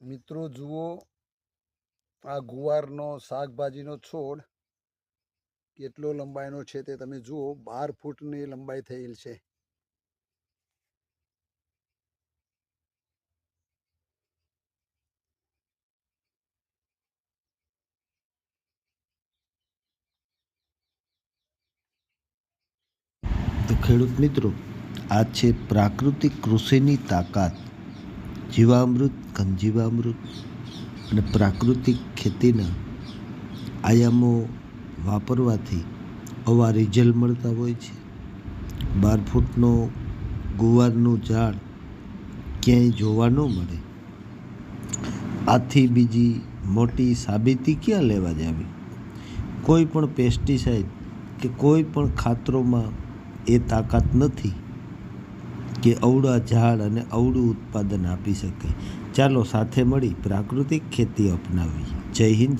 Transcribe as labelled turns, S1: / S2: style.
S1: મિત્રો, જુઓ, આ ગુવારનો શાકભાજીનો છોડ કેટલો લંબાઈનો છે તે તમે જુઓ, બાર ફૂટની લંબાઈ થયેલ છે.
S2: ખેડૂત મિત્રો, આ છે પ્રાકૃતિક કૃષિની તાકાત. જીવામૃત, કંજીવામૃત અને પ્રાકૃતિક ખેતીના આયામો વાપરવાથી આવા રિઝલ્ટ મળતા હોય છે. બાર ફૂટનો ગુવારનું ઝાડ ક્યાંય જોવા ન મળે. આથી બીજી મોટી સાબિતી ક્યાં લેવા જાવી? કોઈ પણ પેસ્ટિસાઇડ કે કોઈ પણ ખાતરોમાં એ તાકાત નથી. કે અવળા ઝાડ અને અવળું ઉત્પાદન આપી શકે. ચાલો સાથે મળી પ્રાકૃતિક ખેતી અપનાવીએ જય હિન્દ